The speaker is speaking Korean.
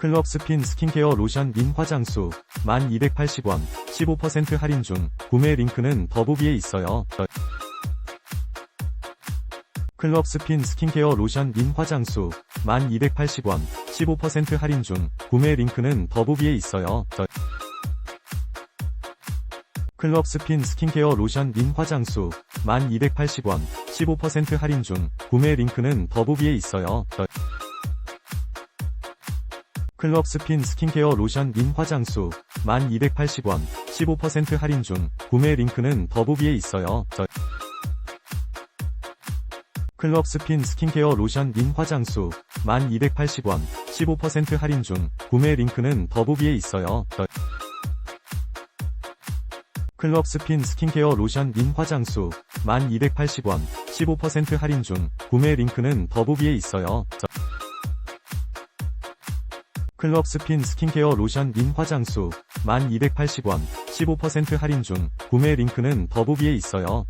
클럽 스핀 스킨케어 로션 인 화장수 1280원 15% 할인 중 구매 링크는 더보기에 있어요. 클럽 스핀 스킨케어 로션 인 화장수 1280원 15% 할인 중 구매 링크는 더보기에 있어요. 클럽 스핀 스킨케어 로션 인 화장수 1280원 15% 할인 중 구매 링크는 더보기에 있어요. 클럽 스핀 스킨케어 로션 인 화장수 1280원 15% 할인 중 구매 링크는 더보기에 있어요. 클럽 스핀 스킨케어 로션 인 화장수 1280원 15% 할인 중 구매 링크는 더보기에 있어요. 클럽 스핀 스킨케어 로션 인 화장수 1280원 15% 할인 중 구매 링크는 더보기에 있어요. 클럽 스핀 스킨케어 로션 인 화장수 1280원 15% 할인 중 구매 링크는 더보기에 있어요.